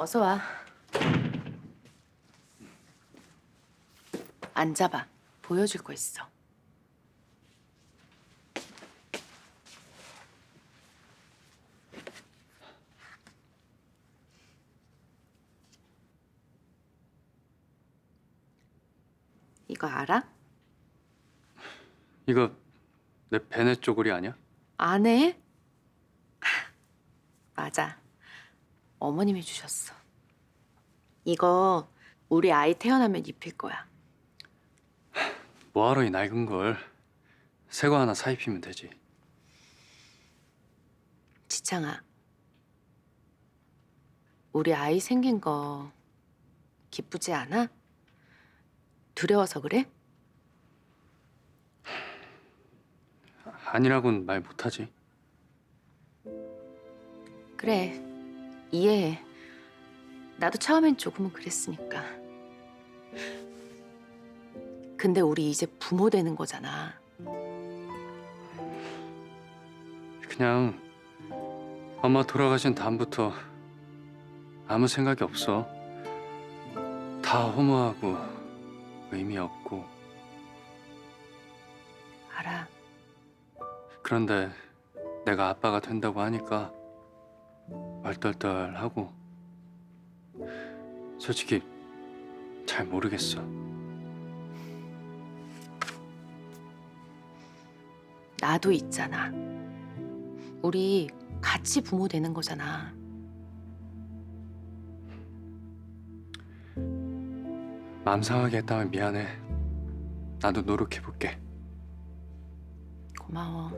어서 와. 앉아봐. 보여줄 거 있어. 이거 알아? 이거 내 베네 쪼그리 아니야? 안 해? 맞아. 어머님이 주셨어. 이거 우리 아이 태어나면 입힐 거야. 뭐하러 이 낡은 걸 새 거 하나 사 입히면 되지. 지창아. 우리 아이 생긴 거 기쁘지 않아? 두려워서 그래? 아니라고는 말 못하지. 그래. 이해해. 나도 처음엔 조금은 그랬으니까. 근데 우리 이제 부모 되는 거잖아. 그냥 엄마 돌아가신 다음부터 아무 생각이 없어. 다 허무하고 의미 없고. 알아. 그런데 내가 아빠가 된다고 하니까 얼떨떨하고 솔직히 잘 모르겠어. 나도 있잖아. 우리 같이 부모 되는 거잖아. 마음 상하게 했다면 미안해. 나도 노력해 볼게. 고마워.